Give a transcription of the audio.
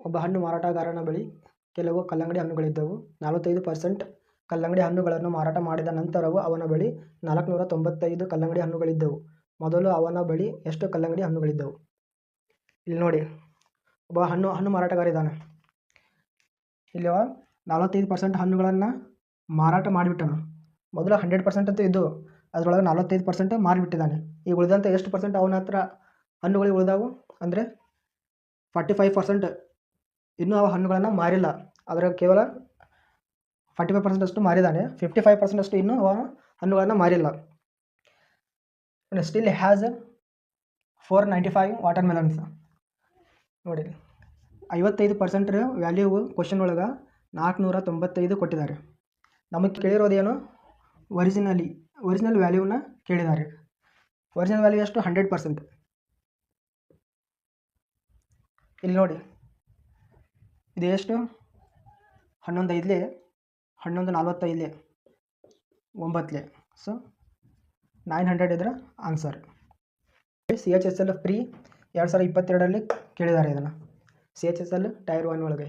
ಒಬ್ಬ ಹಣ್ಣು ಮಾರಾಟಗಾರನ ಬಳಿ ಕೆಲವು ಕಲ್ಲಂಗಡಿ ಹಣ್ಣುಗಳಿದ್ದವು. ನಲವತ್ತೈದು ಪರ್ಸೆಂಟ್ ಕಲ್ಲಂಗಡಿ ಹಣ್ಣುಗಳನ್ನು ಮಾರಾಟ ಮಾಡಿದ ನಂತರವೂ ಅವನ ಬಳಿ ನಾಲ್ಕುನೂರ ತೊಂಬತ್ತೈದು ಕಲ್ಲಂಗಡಿ ಹಣ್ಣುಗಳಿದ್ದವು. ಮೊದಲು ಅವನ ಬಳಿ ಎಷ್ಟು ಕಲ್ಲಂಗಡಿ ಹಣ್ಣುಗಳಿದ್ದವು? ಇಲ್ಲಿ ನೋಡಿ, ಒಬ್ಬ ಹಣ್ಣು ಹಣ್ಣು ಮಾರಾಟಗಾರ ಇದ್ದಾನೆ. ಇಲ್ಲಿ ನಾಲ್ವತ್ತೈದು ಪರ್ಸೆಂಟ್ ಹಣ್ಣುಗಳನ್ನು ಮಾರಾಟ ಮಾಡಿಬಿಟ್ಟನು. ಮೊದಲು ಹಂಡ್ರೆಡ್ ಪರ್ಸೆಂಟ್ ಅಂತ ಇದ್ದವು. ಅದರೊಳಗೆ ನಲವತ್ತೈದು ಪರ್ಸೆಂಟ್ ಮಾರಿಬಿಟ್ಟಿದ್ದಾನೆ. ಈಗ ಉಳಿದಂಥ ಎಷ್ಟು ಪರ್ಸೆಂಟ್ ಅವನ ಹತ್ರ ಹಣ್ಣುಗಳು ಉಳಿದಾವು ಅಂದರೆ ಫಾರ್ಟಿ ಫೈವ್ ಪರ್ಸೆಂಟ್ ಇನ್ನೂ ಆ ಹಣ್ಣುಗಳನ್ನು ಮಾರಿಲ್ಲ. ಆದರೆ ಕೇವಲ ಫಾರ್ಟಿ ಫೈವ್ ಪರ್ಸೆಂಟ್ ಅಷ್ಟು ಮಾರಿದ್ದಾನೆ. ಫಿಫ್ಟಿ ಫೈವ್ ಪರ್ಸೆಂಟ್ ಅಷ್ಟು ಇನ್ನೂ ಅವ ಹಣ್ಣುಗಳನ್ನು ಮಾರಿಲ್ಲ. Still has four ninety five watermelons ನೋಡಿ, ಐವತ್ತೈದು ಪರ್ಸೆಂಟ್ ವ್ಯಾಲ್ಯೂ ಕ್ವಶನ್ ಒಳಗೆ ನಾಲ್ಕುನೂರ ತೊಂಬತ್ತೈದು ಕೊಟ್ಟಿದ್ದಾರೆ. ನಮಗೆ ಕೇಳಿರೋದೇನು ಒರಿಜಿನಲಿ ಒರಿಜಿನಲ್ ವ್ಯಾಲ್ಯೂನ ಕೇಳಿದ್ದಾರೆ. ಒರಿಜಿನಲ್ ವ್ಯಾಲ್ಯೂ ಎಷ್ಟು ಹಂಡ್ರೆಡ್ ಪರ್ಸೆಂಟ್. ಇಲ್ಲಿ ನೋಡಿ ಇದು ಎಷ್ಟು? ಹನ್ನೊಂದು ಐದಲೇ, ಹನ್ನೊಂದು ನಲ್ವತ್ತೈದ್ಲಿ ಒಂಬತ್ತಲೆ ಸೊ ನೈನ್ ಹಂಡ್ರೆಡ್ ಇದ್ರೆ answer. C H S L free ಎರಡು ಸಾವಿರದ ಇಪ್ಪತ್ತೆರಡರಲ್ಲಿ ಕೇಳಿದ್ದಾರೆ ಇದನ್ನು. C H S L tier one ಒಳಗೆ.